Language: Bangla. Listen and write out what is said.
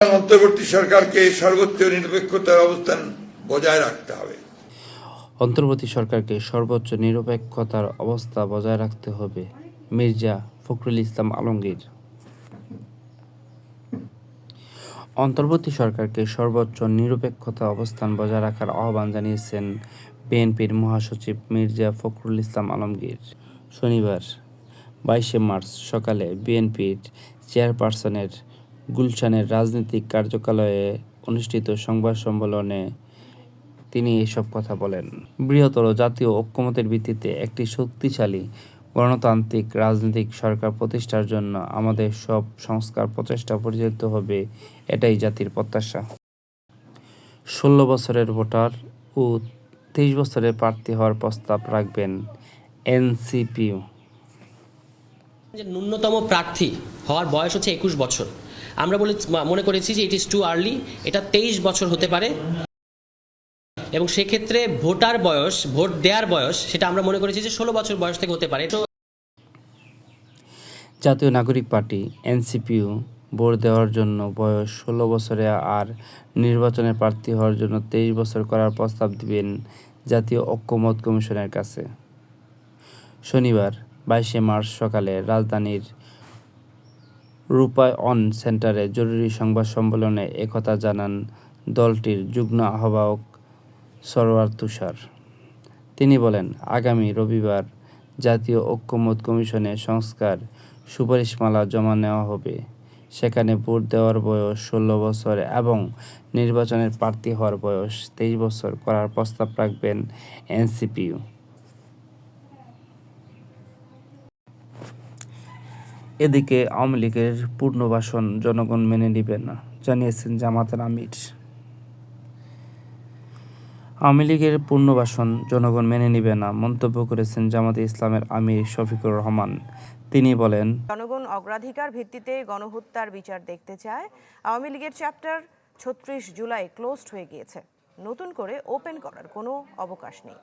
অন্তর্বর্তী সরকারকে সর্বোচ্চ নিরপেক্ষতার অবস্থান বজায় রাখতে হবে। অন্তর্বর্তী সরকারকে সর্বোচ্চ নিরপেক্ষতার অবস্থা বজায় রাখতে হবে মির্জা ফখরুল ইসলাম আলমগীর। অন্তর্বর্তী সরকারকে সর্বোচ্চ নিরপেক্ষতা অবস্থান বজায় রাখার আহ্বান জানিয়েছেন বিএনপির মহাসচিব মির্জা ফখরুল ইসলাম আলমগীর। শনিবার, বাইশে মার্চ সকালে বিএনপির চেয়ারপারসনের গুলশানের রাজনৈতিক কার্যকালয়ে অনুষ্ঠিত সংবাদ সম্মেলনে তিনি এসব কথা বলেন। বৃহত্তর জাতীয় ঐক্যমতের ভিত্তিতে একটি শক্তিশালী গণতান্ত্রিক রাজনৈতিক সরকার প্রতিষ্ঠার জন্য আমাদের সব সংস্কার প্রচেষ্টা পরিচালিত হবে এটাই জাতির প্রত্যাশা। ষোলো বছরের ভোটার ও তেইশ বছরের প্রার্থী হওয়ার প্রস্তাব রাখবেন এনসিপিও যে ন্যূনতম প্রার্থী হওয়ার বয়স হচ্ছে একুশ বছর। আমরা বলে মনে করেছি যে ইট ইজ টু আর্লি এটা তেইশ বছর হতে পারে। এবং সেক্ষেত্রে ভোটার বয়স, ভোট দেওয়ার বয়স, সেটা আমরা মনে করেছি যে ষোলো বছর বয়স থেকে হতে পারে। তো জাতীয় নাগরিক পার্টি এনসিপিও ভোট দেওয়ার জন্য বয়স ষোলো বছরে আর নির্বাচনে প্রার্থী হওয়ার জন্য তেইশ বছর করার প্রস্তাব দিবেন জাতীয় ঐক্যমত কমিশনের কাছে। শনিবার, বাইশে মার্চ সকালে রাজধানীর রূপায়ণ সেন্টারে জরুরি সংবাদ সম্মেলনে একথা জানান দলটির যুগ্ম আহ্বায়ক সরোয়ার তুষার। তিনি বলেন, আগামী রবিবার জাতীয় ঐক্যমত কমিশনে সংস্কার সুপারিশমালা জমা নেওয়া হবে। সেখানে ভোট দেওয়ার বয়স ষোলো বছর এবং নির্বাচনের প্রার্থী হওয়ার বয়স তেইশ বছর করার প্রস্তাব রাখবেন এনসিপিউ এদিকে আওয়ামী লীগের পূর্ণবাসন জনগণ মেনে নেবে না, জানিয়েছেন জামাতের আমির। আওয়ামী লীগের পুনর্বাসন জনগণ মেনে নিবে না, মন্তব্য করেছেন জামাতে ইসলামের আমির শফিকুর রহমান। তিনি বলেন, জনগণ অগ্রাধিকার ভিত্তিতে গণহত্যার বিচার দেখতে চায়। আওয়ামী লীগের চ্যাপ্টার ছত্রিশ জুলাই ক্লোজড হয়ে গিয়েছে। নতুন করে ওপেন করার কোনো অবকাশ নেই।